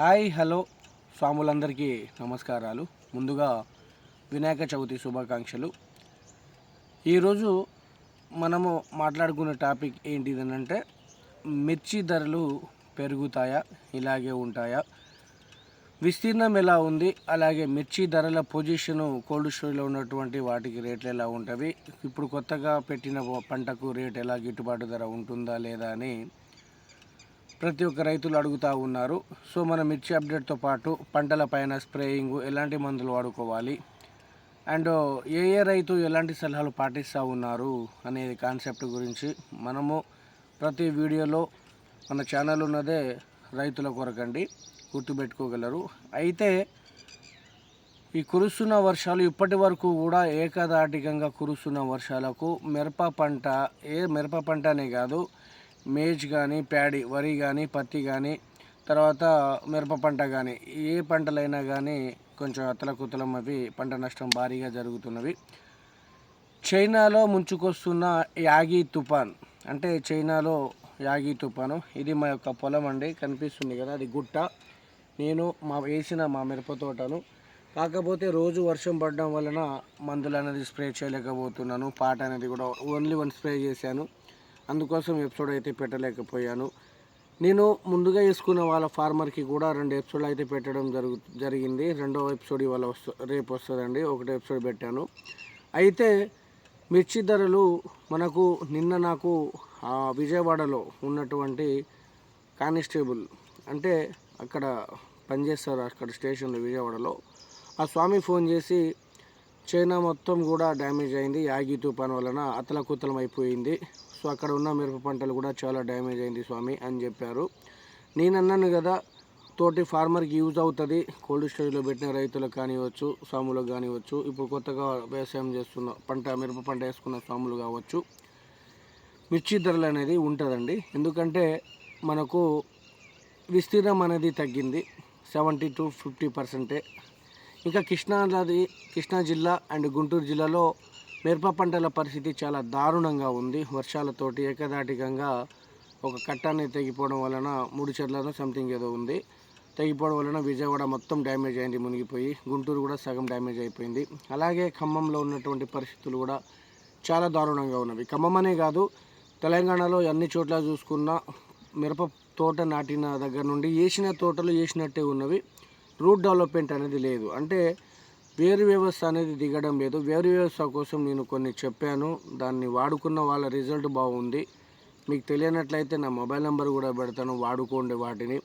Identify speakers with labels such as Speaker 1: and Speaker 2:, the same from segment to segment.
Speaker 1: Hi hello స్వాములందరికీ నమస్కారాలు. ముందుగా వినాయక చవితి శుభాకాంక్షలు. ఈరోజు మనము మాట్లాడుకునే టాపిక్ ఏంటిదనంటే మిర్చి ధరలు పెరుగుతాయా? ఇలాగే ఉంటాయా? విస్తీర్ణం ఎలా ఉంది? అలాగే మిర్చి ధరల పొజిషను కోల్డ్ స్టోర్లో ఉన్నటువంటి వాటికి రేట్లు ఎలా ఉంటాయి? ఇప్పుడు కొత్తగా పెట్టిన పంటకు రేట్ ఎలా గిట్టుబాటు ధర ఉంటుందా లేదా అని ప్రతి ఒక్క రైతులు అడుగుతూ ఉన్నారు. సో మన మిర్చి అప్డేట్తో పాటు పంటల పైన స్ప్రేయింగ్ ఎలాంటి మందులు వాడుకోవాలి? అండ్ ఏ ఏ రైతు ఎలాంటి సలహాలు పాటిస్తూ ఉన్నారు అనేది కాన్సెప్ట్ గురించి మనము ప్రతి వీడియోలో మన ఛానల్ ఉన్నదే రైతుల కొరకండి గుర్తుపెట్టుకోగలరు. అయితే ఈ కురుస్తున్న వర్షాలు ఇప్పటి వరకు కూడా ఏకదాటికంగా కురుస్తున్న వర్షాలకు మిరప పంట ఏ మిరప పంటనే కాదు మేజ్ కానీ ప్యాడీ వరి కానీ పత్తి కానీ తర్వాత మిరప పంట కానీ ఏ పంటలైనా కానీ కొంచెం అతలకుతలం అవి పంట నష్టం భారీగా జరుగుతున్నవి. చైనాలో ముంచుకొస్తున్న యాగి తుఫాన్ అంటే చైనాలో యాగి తుఫాను ఇది మా యొక్క పొలం అండి కనిపిస్తుంది కదా అది గుట్ట. నేను మా వేసిన మా మిరప తోటను. కాకపోతే రోజు వర్షం పడడం వలన మందులు అనేది స్ప్రే చేయలేకపోతున్నాను పాట అనేది కూడా ఓన్లీ వన్ స్ప్రే చేశాను. అందుకోసం ఎపిసోడ్ అయితే పెట్టలేకపోయాను. నేను ముందుగా వేసుకున్న వాళ్ళ ఫార్మర్కి కూడా రెండు ఎపిసోడ్ అయితే పెట్టడం జరుగు జరిగింది. రెండో ఎపిసోడ్ ఇవాళ వస్తు రేపు వస్తుందండి. ఒకటి ఎపిసోడ్ పెట్టాను. అయితే మిర్చి ధరలు మనకు నిన్న నాకు ఆ విజయవాడలో ఉన్నటువంటి కానిస్టేబుల్ అంటే అక్కడ పనిచేస్తారు అక్కడ స్టేషన్లో విజయవాడలో. ఆ స్వామి ఫోన్ చేసి చైనా మొత్తం కూడా డ్యామేజ్ అయింది. యాగి తుఫాన్ వలన అతలకుతలం అయిపోయింది. సో అక్కడ ఉన్న మిరప పంటలు కూడా చాలా డ్యామేజ్ అయింది స్వామి అని చెప్పారు. నేను అన్నాను కదా తోటి ఫార్మర్కి యూజ్ అవుతుంది. కోల్డ్ స్టోరేజ్లో పెట్టిన రైతులకు కానివ్వచ్చు స్వాములకు కానివ్వచ్చు ఇప్పుడు కొత్తగా వ్యవసాయం చేస్తున్న పంట మిరప పంట వేసుకున్న స్వాములు కావచ్చు మిర్చి ధరలు అనేది ఉంటుందండి. ఎందుకంటే మనకు విస్తీర్ణం అనేది తగ్గింది సెవెంటీ టు ఫిఫ్టీ పర్సెంటే. ఇంకా కృష్ణా నది కృష్ణా జిల్లా అండ్ గుంటూరు జిల్లాలో మిరప పంటల పరిస్థితి చాలా దారుణంగా ఉంది. వర్షాలతోటి ఏకదాటికంగా ఒక కట్టాన్ని తెగిపోవడం వలన మూడు చెట్లను సంథింగ్ ఏదో ఉంది. తెగిపోవడం వలన విజయవాడ మొత్తం డ్యామేజ్ అయింది మునిగిపోయి గుంటూరు కూడా సగం డ్యామేజ్ అయిపోయింది. అలాగే ఖమ్మంలో ఉన్నటువంటి పరిస్థితులు కూడా చాలా దారుణంగా ఉన్నవి. ఖమ్మం అనే కాదు తెలంగాణలో అన్ని చోట్ల చూసుకున్న మిరప తోట నాటిన దగ్గర నుండి వేసిన తోటలు వేసినట్టే ఉన్నవి. రూట్ డెవలప్మెంట్ అనేది లేదు. అంటే వేరు వ్యవస్థ అనేది దిగడం లేదు. వేరు వ్యవస్థ కోసం నేను కొన్ని చెప్పాను. దాన్ని వాడుకున్న వాళ్ళ రిజల్ట్ బాగుంది. మీకు తెలియనట్లయితే నా మొబైల్ నెంబర్ కూడా పెడతాను. వాడుకోండి వాటిని.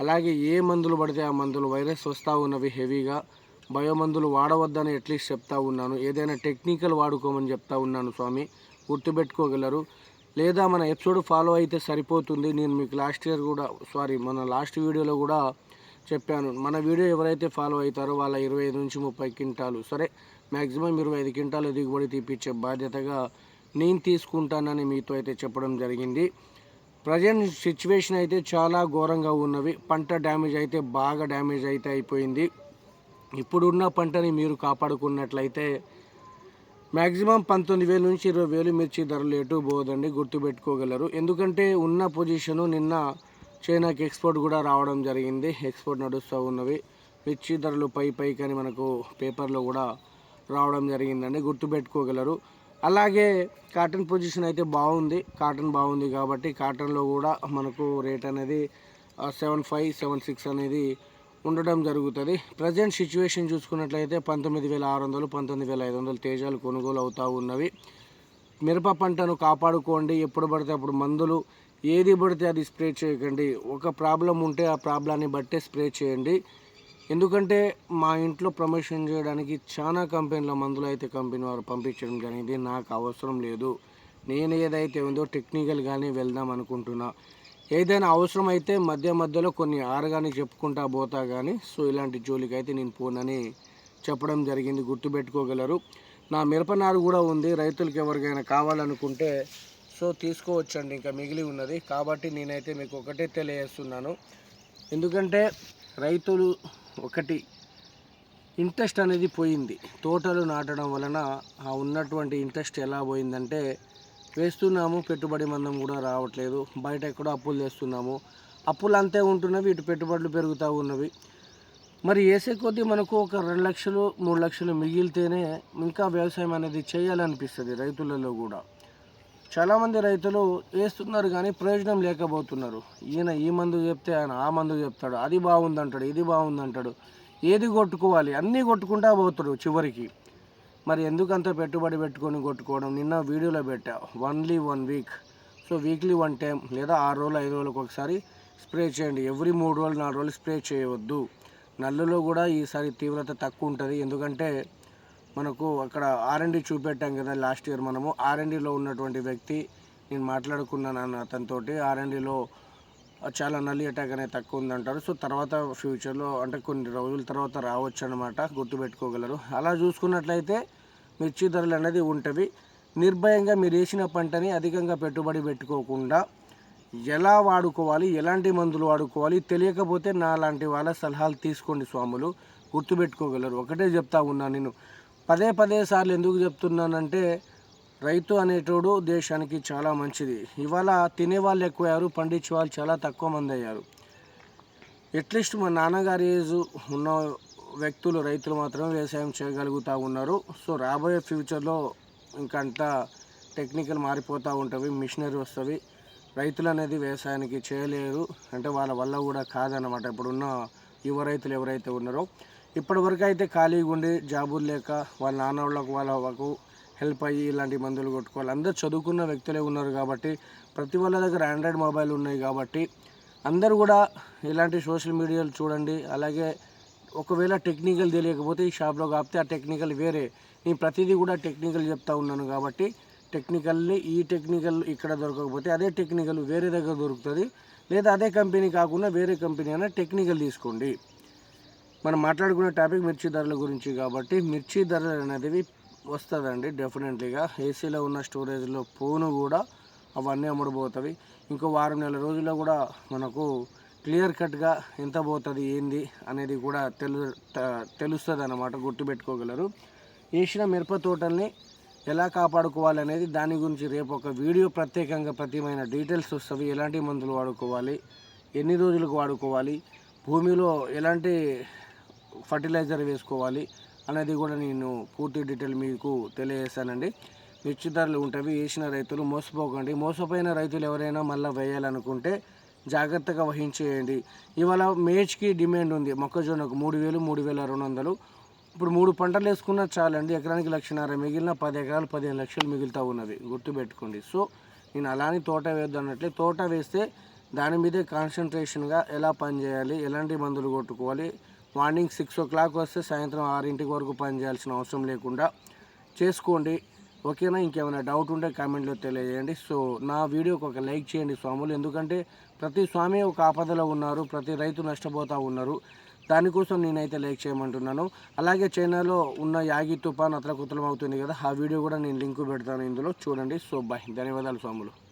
Speaker 1: అలాగే ఏ మందులు పడితే ఆ మందులు వైరస్ వస్తూ ఉన్నవి హెవీగా. బయో మందులు వాడవద్దని అట్లీస్ట్ చెప్తా ఉన్నాను. ఏదైనా టెక్నికల్ వాడుకోమని చెప్తా ఉన్నాను స్వామి. గుర్తుపెట్టుకోగలరు. లేదా మన ఎపిసోడ్ ఫాలో అయితే సరిపోతుంది. నేను మీకు లాస్ట్ ఇయర్ కూడా సారీ మన లాస్ట్ వీడియోలో కూడా చెప్పాను. మన వీడియో ఎవరైతే ఫాలో అవుతారో వాళ్ళ ఇరవై ఐదు నుంచి ముప్పై క్వింటాలు. సరే మ్యాక్సిమం ఇరవై ఐదు క్వింటాలు దిగుబడి తీపిచ్చే బాధ్యతగా నేను తీసుకుంటానని మీతో అయితే చెప్పడం జరిగింది. ప్రజెంట్ సిచ్యువేషన్ అయితే చాలా ఘోరంగా ఉన్నవి. పంట డ్యామేజ్ అయితే బాగా డ్యామేజ్ అయితే అయిపోయింది. ఇప్పుడున్న పంటని మీరు కాపాడుకున్నట్లయితే మ్యాక్సిమం పంతొమ్మిది వేల నుంచి ఇరవై వేలు మిర్చి ధరలు ఎటు పోదండి గుర్తుపెట్టుకోగలరు. ఎందుకంటే ఉన్న పొజిషను నిన్న చైనాకి ఎక్స్పోర్ట్ కూడా రావడం జరిగింది. ఎక్స్పోర్ట్ నడుస్తూ ఉన్నవి. మిర్చి ధరలు పై పై కానీ మనకు పేపర్లో కూడా రావడం జరిగిందండి. గుర్తుపెట్టుకోగలరు. అలాగే కాటన్ పొజిషన్ అయితే బాగుంది. కాటన్ బాగుంది కాబట్టి కాటన్లో కూడా మనకు రేట్ అనేది సెవెన్ ఫైవ్ సెవెన్ సిక్స్ అనేది ఉండడం జరుగుతుంది. ప్రజెంట్ సిచ్యువేషన్ చూసుకున్నట్లయితే పంతొమ్మిది వేల ఆరు వందలు పంతొమ్మిది వేల ఐదు వందలు తేజాలు కొనుగోలు అవుతూ ఉన్నవి. మిరప పంటను కాపాడుకోండి. ఎప్పుడు పడితే అప్పుడు మందులు ఏది పడితే అది స్ప్రే చేయకండి. ఒక ప్రాబ్లం ఉంటే ఆ ప్రాబ్లాన్ని బట్టే స్ప్రే చేయండి. ఎందుకంటే మా ఇంట్లో ప్రమోషన్ చేయడానికి చాలా కంపెనీల మందులు అయితే కంపెనీ వారు పంపించడం జరిగింది. నాకు అవసరం లేదు. నేను ఏదైతే ఉందో టెక్నికల్గానే వెళ్దాం అనుకుంటున్నా. ఏదైనా అవసరం అయితే మధ్య మధ్యలో కొన్ని ఆరగాని చెప్పుకుంటా పోతా కానీ సో ఇలాంటి జోలికి అయితే నేను పోనని చెప్పడం జరిగింది. గుర్తుపెట్టుకోగలరు. నా మిరపనారు కూడా ఉంది. రైతులకు ఎవరికైనా కావాలనుకుంటే సో తీసుకోవచ్చండి ఇంకా మిగిలి ఉన్నది. కాబట్టి నేనైతే మీకు ఒకటే తెలియజేస్తున్నాను. ఎందుకంటే రైతులు ఒకటి ఇంట్రెస్ట్ అనేది పోయింది. తోటలు నాటడం వలన ఆ ఉన్నటువంటి ఇంట్రెస్ట్ ఎలా పోయిందంటే వేస్తున్నాము పెట్టుబడి మందం కూడా రావట్లేదు. బయట ఎక్కడో అప్పులు చేస్తున్నాము అప్పులు అంతే ఉంటున్నవి ఇటు పెట్టుబడులు పెరుగుతూ ఉన్నవి. మరి వేసే కొద్దీ మనకు ఒక రెండు లక్షలు మూడు లక్షలు మిగిలితేనే ఇంకా వ్యవసాయం అనేది చేయాలనిపిస్తుంది రైతులలో కూడా. చాలామంది రైతులు వేస్తున్నారు కానీ ప్రయోజనం లేకపోతున్నారు. ఈయన ఈ మందు చెప్తే ఆయన ఆ మందు చెప్తాడు అది బాగుందంటాడు ఇది బాగుందంటాడు. ఏది కొట్టుకోవాలి? అన్నీ కొట్టుకుంటా పోతాడు చివరికి. మరి ఎందుకంత పెట్టుబడి పెట్టుకొని కొట్టుకోవడం? నిన్న వీడియోలో పెట్టా only one week so weekly one time లేదా ఆరు రోజులు ఐదు రోజులకు ఒకసారి స్ప్రే చేయండి. ఎవ్రీ మూడు రోజులు నాలుగు రోజులు స్ప్రే చేయవద్దు. నల్లులో కూడా ఈసారి తీవ్రత తక్కువ ఉంటుంది. ఎందుకంటే మనకు అక్కడ ఆర్ఎండి చూపెట్టాం కదా లాస్ట్ ఇయర్ మనము. ఆర్ఎండిలో ఉన్నటువంటి వ్యక్తి నేను మాట్లాడుకున్నాను అన్న అతనితోటి. ఆర్ఎండిలో చాలా నల్లి అటాక్ అనేది తక్కువ ఉందంటారు. సో తర్వాత ఫ్యూచర్లో అంటే కొన్ని రోజుల తర్వాత రావచ్చు అనమాట గుర్తుపెట్టుకోగలరు అలా చూసుకున్నట్లయితే మిర్చి ధరలు అనేది ఉంటవి. నిర్భయంగా మీరు వేసిన పంటని అధికంగా పెట్టుబడి పెట్టుకోకుండా ఎలా వాడుకోవాలి ఎలాంటి మందులు వాడుకోవాలి తెలియకపోతే నా లాంటి వాళ్ళ సలహాలు తీసుకోండి స్వాములు. గుర్తుపెట్టుకోగలరు ఒకటే చెప్తా ఉన్నా నేను. పదే పదే సార్లు ఎందుకు చెప్తున్నానంటే రైతు అనేటోడు దేశానికి చాలా మంచిది. ఇవాళ తినేవాళ్ళు ఎక్కువయ్యారు పండించే వాళ్ళు చాలా తక్కువ మంది అయ్యారు. అట్లీస్ట్ మా నాన్నగారి ఏజ్ ఉన్న వ్యక్తులు రైతులు మాత్రమే వ్యవసాయం చేయగలుగుతూ ఉన్నారు. సో రాబోయే ఫ్యూచర్లో ఇంకా అంతా టెక్నికల్ మారిపోతూ ఉంటుంది మిషనరీ వస్తుంది రైతులు అనేది వ్యవసాయానికి చేయలేరు. అంటే వాళ్ళ వల్ల కూడా కాదనమాట ఇప్పుడున్న యువ రైతులు ఎవరైతే ఉన్నారో ఇప్పటివరకు అయితే ఖాళీగా ఉండి జాబులు లేక వాళ్ళ నాన్న వాళ్ళకు వాళ్ళకు హెల్ప్ అయ్యి ఇలాంటి మందులు కొట్టుకోవాలి. అందరూ చదువుకున్న వ్యక్తులే ఉన్నారు కాబట్టి ప్రతి వాళ్ళ దగ్గర ఆండ్రాయిడ్ మొబైల్ ఉన్నాయి కాబట్టి అందరూ కూడా ఇలాంటి సోషల్ మీడియాలు చూడండి. అలాగే ఒకవేళ టెక్నికల్ తెలియకపోతే ఈ షాప్లో కాపితే ఆ టెక్నికల్ వేరే. నేను ప్రతిదీ కూడా టెక్నికల్ చెప్తా ఉన్నాను కాబట్టి టెక్నికల్ని ఈ టెక్నికల్ ఇక్కడ దొరకకపోతే అదే టెక్నికల్ వేరే దగ్గర దొరుకుతుంది. లేదా అదే కంపెనీ కాకుండా వేరే కంపెనీ అయినా టెక్నికల్ తీసుకోండి. మనం మాట్లాడుకునే టాపిక్ మిర్చి ధరల గురించి కాబట్టి మిర్చి ధరలు అనేది వస్తుందండి డెఫినెట్లీగా ఏసీలో ఉన్న స్టోరేజ్లో పోను కూడా అవన్నీ అమ్ముడుపోతుంది ఇంకో వారం నెల రోజుల్లో కూడా మనకు క్లియర్ కట్గా ఎంత పోతుంది ఏంది అనేది కూడా తెలు తెలుస్తుంది అన్నమాట గుర్తుపెట్టుకోగలరు. వేసిన మిరప తోటల్ని ఎలా కాపాడుకోవాలి అనేది దాని గురించి రేపు ఒక వీడియో ప్రత్యేకంగా ప్రతిమైన డీటెయిల్స్ వస్తుంది ఎలాంటి మందులు వాడుకోవాలి ఎన్ని రోజులకు వాడుకోవాలి భూమిలో ఎలాంటి ఫర్టిలైజర్ వేసుకోవాలి అనేది కూడా నేను పూర్తి డీటెయిల్ మీకు తెలియజేస్తానండి మిర్చి ధరలు ఉంటవి వేసిన రైతులు మోసపోకండి. మోసపోయిన రైతులు ఎవరైనా మళ్ళీ వేయాలనుకుంటే జాగ్రత్తగా వహించేయండి. ఇవాళ మేజ్కి డిమాండ్ ఉంది. మొక్కజొన్నకు మూడు వేలు మూడు వేల రెండు వందలు. ఇప్పుడు మూడు పంటలు వేసుకున్నా చాలండి. ఎకరానికి లక్షన్నర మిగిలిన పది ఎకరాలు పదిహేను లక్షలు మిగులుతూ ఉన్నది గుర్తుపెట్టుకోండి. సో నేను అలానే తోట వేద్దాం అన్నట్లే. తోట వేస్తే దాని మీదే కాన్సన్ట్రేషన్గా ఎలా పని చేయాలి ఎలాంటి మందులు కొట్టుకోవాలి? మార్నింగ్ సిక్స్ ఓ క్లాక్ వస్తే సాయంత్రం ఆరింటికి వరకు పని చేయాల్సిన అవసరం లేకుండా చేసుకోండి. ఓకేనా? ఇంకేమైనా డౌట్ ఉంటే కామెంట్లో తెలియజేయండి. సో నా వీడియోకి ఒక లైక్ చేయండి స్వాములు. ఎందుకంటే ప్రతి స్వామి ఒక ఆపదలో ఉన్నారు ప్రతి రైతు నష్టపోతూ ఉన్నారు. దానికోసం నేనైతే లైక్ చేయమంటున్నాను. అలాగే చైనాలో ఉన్న యాగి తుఫాన్ అతలకుతలం అవుతుంది కదా ఆ వీడియో కూడా నేను లింక్ పెడతాను ఇందులో. చూడండి. సో బాయ్ ధన్యవాదాలు స్వాములు.